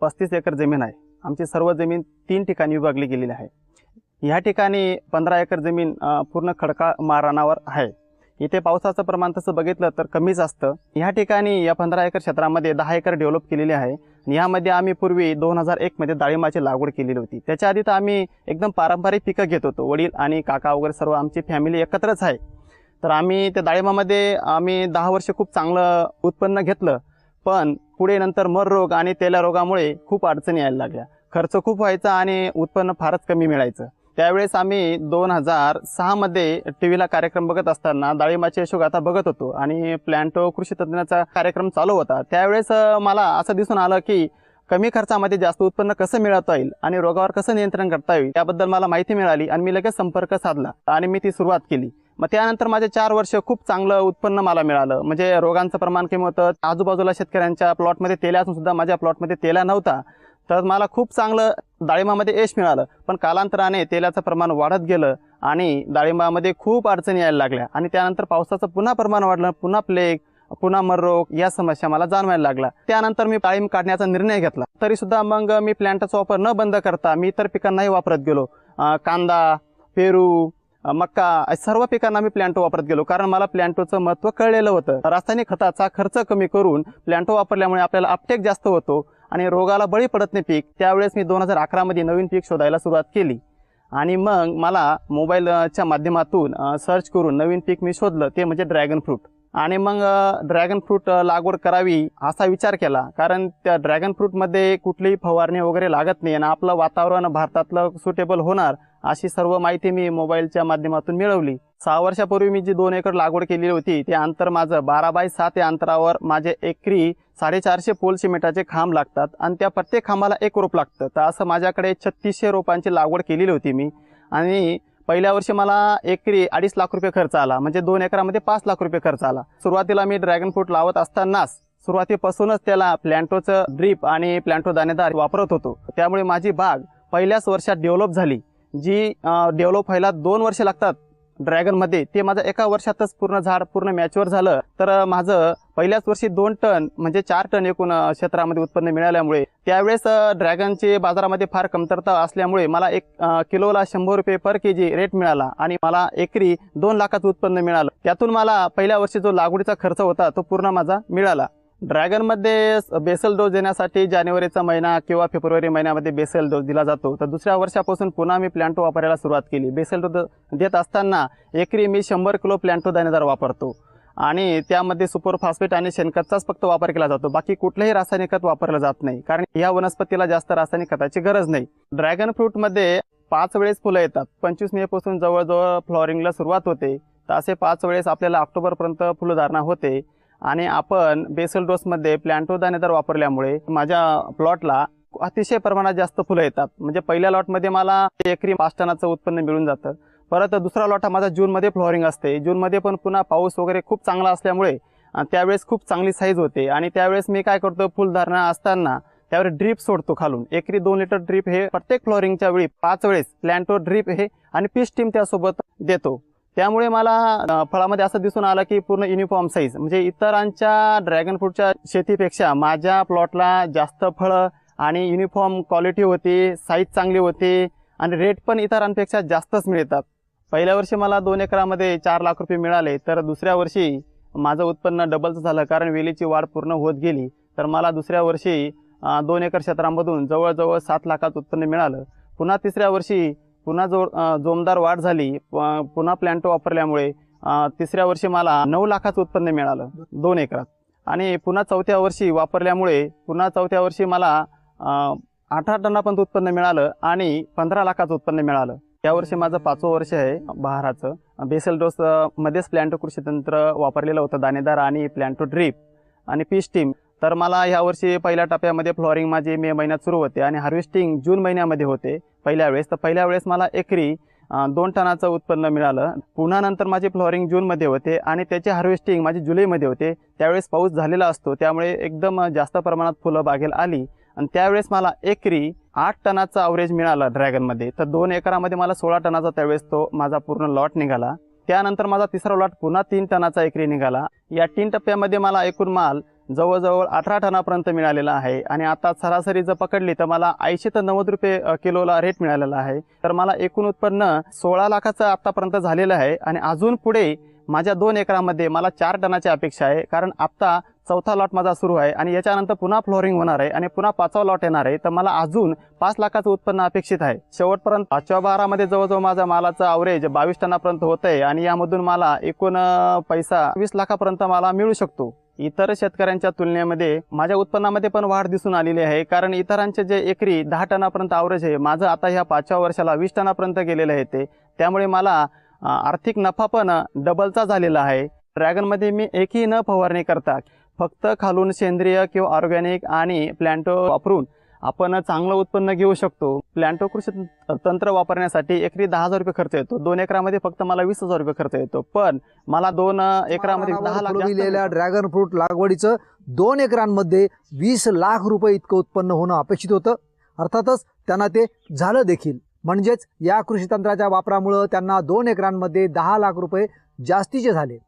पस्तीस एकर जमीन आहे. आमची सर्व जमीन तीन ठिकाणी विभागली गेलेली आहे. ह्या ठिकाणी पंधरा एकर जमीन पूर्ण खडकाळ माराणावर आहे. इथे पावसाचं प्रमाण तसं बघितलं तर कमीच असतं. ह्या ठिकाणी या पंधरा एकर क्षेत्रामध्ये दहा एकर डेव्हलप केलेली आहे. यामध्ये आम्ही पूर्वी दोन हजार एकमध्ये डाळिंबाची लागवड केलेली होती. त्याच्या आधी तर आम्ही एकदम पारंपरिक पिकं घेत होतो. वडील आणि काका वगैरे सर्व आमची फॅमिली एकत्रच आहे. तर आम्ही त्या डाळिंबामध्ये आम्ही दहा वर्ष खूप चांगलं उत्पन्न घेतलं. पण पुढे नंतर मर रोग आणि तेल्या रोगामुळे खूप अडचणी यायला लागल्या. खर्च खूप व्हायचा आणि उत्पन्न फारच कमी मिळायचं. त्यावेळेस आम्ही दोन हजार सहामध्ये टी व्हीला कार्यक्रम बघत असताना डाळिंबाचे यशोग आता बघत होतो आणि प्लॅन्टो कृषी तज्ज्ञाचा कार्यक्रम चालू होता. त्यावेळेस मला असं दिसून आलं की कमी खर्चामध्ये जास्त उत्पन्न कसं मिळवता येईल आणि रोगावर कसं नियंत्रण करता येईल त्याबद्दल मला माहिती मिळाली आणि मी लगेच संपर्क साधला आणि मी ती सुरुवात केली. मग त्यानंतर माझे चार वर्ष खूप चांगलं उत्पन्न मला मिळालं. म्हणजे रोगांचं प्रमाण कमी होतं. आजूबाजूला शेतकऱ्यांच्या प्लॉटमध्ये तेल्या असून सुद्धा माझ्या प्लॉटमध्ये तेला नव्हता. तर मला खूप चांगलं डाळिंबामध्ये यश मिळालं. पण कालांतराने तेलाचं प्रमाण वाढत गेलं आणि डाळिंबामध्ये खूप अडचणी यायला लागल्या. आणि त्यानंतर पावसाचं पुन्हा प्रमाण वाढलं. पुन्हा प्लेग पुन्हा मररोग या समस्या मला जाणवायला लागला त्यानंतर मी डाळिंब काढण्याचा निर्णय घेतला. तरी सुद्धा मग मी प्लॅन्टचा वापर न बंद करता मी इतर पिकांनाही वापरत गेलो. कांदा पेरू मक्का सर्व पिकांना मी प्लॅन्टो वापरत गेलो कारण मला प्लॅन्टोचं महत्त्व कळलेलं होतं. रासायनिक खताचा खर्च कमी करून प्लॅन्टो वापरल्यामुळे आपल्याला अपटेक जास्त होतो आणि रोगाला बळी पडत नाही पीक. त्यावेळेस मी दोन हजार अकरामध्ये नवीन पीक शोधायला सुरुवात केली. आणि मग मला मोबाईलच्या माध्यमातून सर्च करून नवीन पीक मी शोधलं ते म्हणजे ड्रॅगन फ्रूट. आणि मग ड्रॅगन फ्रूट लागवड करावी असा विचार केला. कारण त्या ड्रॅगन फ्रूटमध्ये कुठलीही फवारणी वगैरे लागत नाही आणि आपलं वातावरण भारतातलं सुटेबल होणार अशी सर्व माहिती मी मोबाईलच्या माध्यमातून मिळवली. सहा वर्षापूर्वी मी जी दोन एकर लागवड केलेली होती ते अंतर माझं बारा बाय सात या अंतरावर माझे एकरी साडेचारशे पोल सिमेंटाचे खांब लागतात आणि त्या प्रत्येक खांबाला एक रोप लागतं. तर असं माझ्याकडे छत्तीसशे रोपांची लागवड केलेली होती मी. आणि पहिल्या वर्षी मला एकरी अडीच लाख रुपये खर्च आला. म्हणजे दोन एकरामध्ये पाच लाख रुपये खर्च आला. सुरुवातीला मी ड्रॅगन फ्रूट लावत असतानाच सुरुवातीपासूनच त्याला प्लॅन्टोचं ड्रीप आणि प्लॅन्टो दाणेदार वापरत होतो. त्यामुळे माझी बाग पहिल्याच वर्षात डेव्हलप झाली. जी डेव्हलप व्हायला दोन वर्षे लागतात ड्रॅगनमध्ये ते माझं एका वर्षातच पूर्ण झाड पूर्ण मॅच्युअर झालं. तर माझं पहिल्याच वर्षी दोन टन म्हणजे चार टन एकूण क्षेत्रामध्ये उत्पन्न मिळाल्यामुळे त्यावेळेस ड्रॅगनचे बाजारामध्ये फार कमतरता असल्यामुळे मला एक किलोला शंभर रुपये पर के जी रेट मिळाला आणि मला एकरी दोन लाखाचं उत्पन्न मिळालं. त्यातून मला पहिल्या वर्षी जो लागवडीचा खर्च होता तो पूर्ण माझा मिळाला. ड्रॅगनमध्ये बेसल डोस देण्यासाठी जानेवारीचा महिना किंवा फेब्रुवारी महिन्यामध्ये बेसल डोस दिला जातो. तर दुसऱ्या वर्षापासून पुन्हा मी प्लॅन्टो वापरायला सुरुवात केली. बेसल डोस देत असताना एकरी मी शंभर किलो प्लॅन्टो दाणेदार वापरतो. आणि त्यामध्ये सुपर फॉस्फेट आणि शेणखतचाच फक्त वापर केला जातो. बाकी कुठलंही रासायनिक खत वापरलं जात नाही. कारण या वनस्पतीला जास्त रासायनिक खताची गरज नाही. ड्रॅगन फ्रूटमध्ये पाच वेळेस फुलं येतात. पंचवीस मे पासून जवळजवळ फ्लॉरिंगला सुरुवात होते. तर असे पाच वेळेस आपल्याला ऑक्टोबरपर्यंत फुलधारणा होते. आणि आपण बेसल डोसमध्ये प्लॅन्टो दाणेदार वापरल्यामुळे माझ्या प्लॉटला अतिशय प्रमाणात जास्त फुलं येतात. म्हणजे पहिल्या लॉटमध्ये मला एकरी पाच टनाचं उत्पन्न मिळून जातं. परत दुसरा लॉट हा माझा जूनमध्ये फ्लॉरिंग असते. जूनमध्ये पण पुन्हा पाऊस वगैरे खूप चांगला असल्यामुळे त्यावेळेस खूप चांगली साईज होते. आणि त्यावेळेस मी काय करतो फुलधारणा असताना त्यावर ड्रीप सोडतो खालून. एकरी दोन लिटर ड्रीप हे प्रत्येक फ्लॉरिंगच्या वेळी पाच वेळेस प्लॅन्टो ड्रीप हे आणि पीस टीम त्यासोबत देतो. त्यामुळे मला फळामध्ये असं दिसून आलं की पूर्ण युनिफॉर्म साईज म्हणजे इतरांच्या ड्रॅगन फ्रूटच्या शेतीपेक्षा माझ्या प्लॉटला जास्त फळं आणि युनिफॉर्म क्वालिटी होती साईज चांगली होती आणि रेट पण इतरांपेक्षा जास्तच मिळतात. पहिल्या वर्षी मला दोन एकरामध्ये चार लाख रुपये मिळाले तर दुसऱ्या वर्षी माझं उत्पन्न डबलचं झालं कारण वेलीची वाढ पूर्ण होत गेली. तर मला दुसऱ्या वर्षी दोन एकर क्षेत्रामधून जवळजवळ सात लाखाचं उत्पन्न मिळालं. पुन्हा तिसऱ्या वर्षी पुन्हा जो जोमदार वाढ झाली प- पुन्हा प्लॅन्टो वापरल्यामुळे तिसऱ्या वर्षी मला नऊ लाखाचं उत्पन्न मिळालं दोन एकरात. आणि पुन्हा चौथ्या वर्षी वापरल्यामुळे पुन्हा चौथ्या वर्षी मला अठरा टनापर्यंत उत्पन्न मिळालं आणि पंधरा लाखाचं उत्पन्न मिळालं. या वर्षी माझं पाचवं वर्ष आहे बहाराचं. बेसल डोस मध्येच प्लॅन्टो कृषी तंत्र वापरलेलं होतं दाणेदार आणि प्लॅन्टो ड्रीप आणि पीस टीम. तर मला ह्या वर्षी पहिल्या टप्प्यामध्ये फ्लॉरिंग माझी मे महिन्यात सुरू होते आणि हार्वेस्टिंग जून महिन्यामध्ये होते पहिल्या वेळेस. तर पहिल्या वेळेस मला एकरी दोन टनाचं उत्पन्न मिळालं. पुन्हा नंतर माझी फ्लॉरिंग जूनमध्ये होते आणि त्याचे हार्वेस्टिंग माझी जुलैमध्ये होते. त्यावेळेस पाऊस झालेला असतो त्यामुळे एकदम जास्त प्रमाणात फुलं बागेल आली. आणि त्यावेळेस मला एकरी आठ टनाचा अवरेज मिळाला ड्रॅगनमध्ये तर दोन एकरामध्ये मला सोळा टनाचा त्यावेळेस तो माझा पूर्ण लॉट निघाला. त्यानंतर माझा तिसरा लॉट पुन्हा तीन टनाचा एकरी निघाला. या तीन टप्प्यामध्ये मला एकूण माल जवळजवळ अठरा टनापर्यंत मिळालेला आहे. आणि आता सरासरी जर पकडली तर मला ऐंशी ते नव्वद रुपये किलोला रेट मिळालेला आहे. तर मला एकूण उत्पन्न सोळा लाखाचं आत्तापर्यंत झालेलं आहे. आणि अजून पुढे माझ्या दोन एकरामध्ये मला चार टनाची अपेक्षा आहे कारण आत्ता चौथा लॉट माझा सुरू आहे आणि याच्यानंतर पुन्हा फ्लोरिंग होणार आहे आणि पुन्हा पाचवा लॉट येणार आहे. तर मला अजून पाच लाखाचं उत्पन्न अपेक्षित आहे. शेवटपर्यंत पाचव्या बारामध्ये जवळजवळ माझा मालाचं अवरेज बावीस टनापर्यंत होत आहे आणि यामधून मला एकूण पैसा वीस लाखापर्यंत मला मिळू शकतो. इतर शेतकऱ्यांच्या तुलनेमध्ये माझ्या उत्पन्नामध्ये पण वाढ दिसून आलेली आहे कारण इतरांचे जे एकरी दहा टनापर्यंत अवरेज आहे माझं आता ह्या पाचव्या वर्षाला वीस टनापर्यंत गेलेलं आहे ते. त्यामुळे मला आर्थिक नफा पण डबलचा झालेला आहे. ड्रॅगनमध्ये मी एकही न फवारणी करता फक्त खालून सेंद्रिय किंवा ऑर्गॅनिक आणि प्लॅन्टो वापरून आपण चांगलं उत्पन्न घेऊ शकतो. प्लॅन्टो कृषी तंत्र वापरण्यासाठी एकरी दहा हजार रुपये खर्च येतो. दोन एकरामध्ये फक्त मला वीस हजार रुपये खर्च येतो. पण मला दोन एकरामध्ये दहा लाख मिळतात. ड्रॅगन फ्रूट लागवडीचं दोन एकरांमध्ये वीस लाख रुपये इतकं उत्पन्न होणं अपेक्षित होतं. अर्थातच त्यांना ते झालं देखील. म्हणजेच या कृषी तंत्राच्या वापरामुळं त्यांना दोन एकरांमध्ये दहा लाख रुपये जास्तीचे झाले.